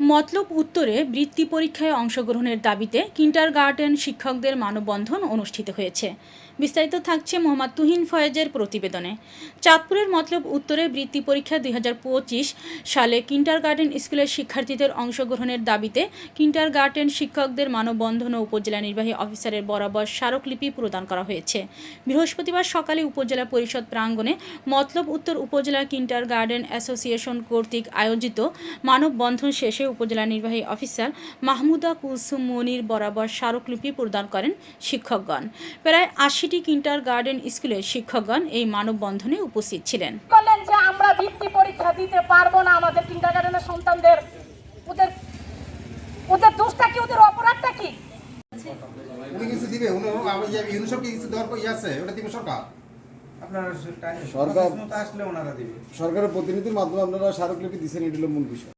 মতলব উত্তরে বৃত্তি পরীক্ষায় অংশগ্রহণের দাবিতে কিন্টার গার্ডেন শিক্ষকদের মানববন্ধন অনুষ্ঠিত হয়েছে। বিস্তারিত থাকছে মোহাম্মদ তুহিন ফয়েজের প্রতিবেদনে। চাঁদপুরের মতলব উত্তরে বৃত্তি পরীক্ষা দুই হাজার পঁচিশ সালে কিন্টার গার্ডেন স্কুলের শিক্ষার্থীদের অংশগ্রহণের দাবিতে কিন্টার গার্ডেন শিক্ষকদের মানববন্ধন ও উপজেলা নির্বাহী অফিসারের বরাবর স্মারকলিপি প্রদান করা হয়েছে। বৃহস্পতিবার সকালে উপজেলা পরিষদ প্রাঙ্গণে মতলব উত্তর উপজেলা কিন্টার গার্ডেন অ্যাসোসিয়েশন কর্তৃক আয়োজিত মানববন্ধন শেষে উপজেলা নির্বাহী অফিসার মাহমুদা কুলসুম মনির বরাবর স্মারকলিপি প্রদান করেন শিক্ষকগণ। প্রায় আশিটি কিন্টার গার্ডেন স্কুলের শিক্ষকগণ এই মানববন্ধনে উপস্থিত ছিলেন। করলেন যে আমরা বৃত্তি পরীক্ষা দিতে পারব না আমাদের কিন্ডারগার্ডেনের সন্তানদের। ওদের ওদের দোষটা কি? ওদের অপরাধটা কি? উনি কিছু দিবে? উনি আমার ইউনিসেফ কি কিছু দেওয়ার ইয়ে আছে? ওটা দিবে সরকার? সরকার- আসলে ওনারা দিবে। সরকারের প্রতিনিধির মাধ্যমে আপনারা স্মারকলিপি দিচ্ছেন এটি হলো মূল বিষয়।